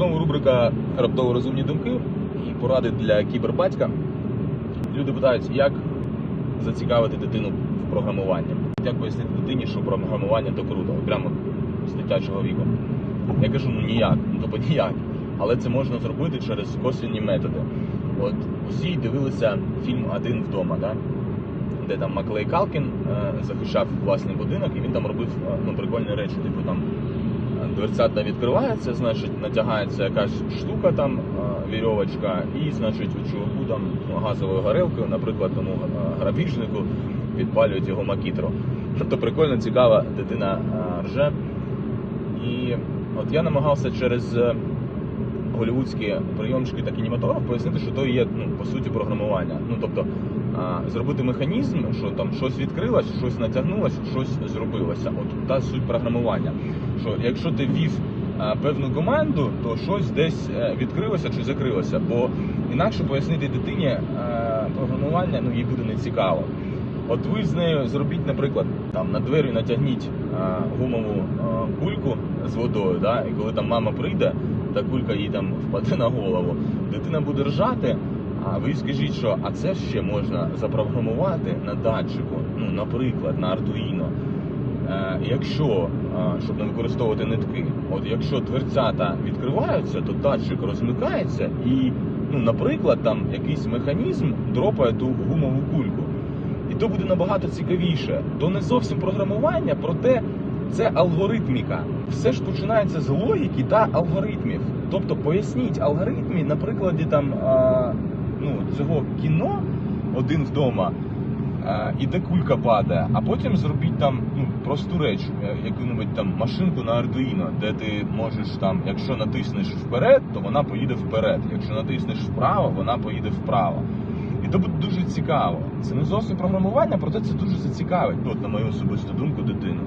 Знову рубрика Раптово розумні думки і поради для кібербатька. Люди питають, як зацікавити дитину в програмуванні. Як пояснити дитині, що програмування то круто, прямо з дитячого віку. Я кажу, ну ніяк, ну тобто ніяк. Але це можна зробити через косвінні методи. От усі дивилися фільм Один вдома, да? де там Маклей Калкін е, захищав власний будинок, і він там робив е, ну, прикольні речі, типу там дверцята відкривається, значить натягається якась штука там, е, вірьовочка, і значить у чуваку там газовою горелкою, наприклад, тому е, грабіжнику підпалюють його макітру. Тобто прикольно, цікава дитина е, рже. І от я намагався через голівудські прийомчики та кінематограф пояснити, що то є ну, по суті програмування. Ну тобто а, зробити механізм, що там щось відкрилось, щось натягнулось, щось зробилося. От та суть програмування. Що якщо ти ввів а, певну команду, то щось десь е, відкрилося чи закрилося. Бо інакше пояснити дитині е, програмування ну їй буде нецікаво. От ви з нею зробіть, наприклад, там на двері натягніть гумову кульку з водою, да, і коли там мама прийде, та кулька їй там впаде на голову, дитина буде ржати. А ви скажіть, що а це ще можна запрограмувати на датчику, ну, наприклад, на Arduino. Е, якщо, щоб не використовувати нитки, от якщо дверцята відкриваються, то датчик розмикається і, ну, наприклад, там якийсь механізм дропає ту гумову кульку. І то буде набагато цікавіше. То не зовсім програмування, проте це алгоритміка. Все ж починається з логіки та алгоритмів. Тобто поясніть алгоритмі на прикладі там а, ну, цього кіно один вдома. І де кулька падає, а потім зробіть там ну, просту реч, е, яку-небудь там машинку на Arduino, де ти можеш там, якщо натиснеш вперед, то вона поїде вперед. Якщо натиснеш вправо, вона поїде вправо. То буде дуже цікаво. Це не зовсім програмування, проте це дуже зацікавить, ну, от, на мою особисту думку, дитину.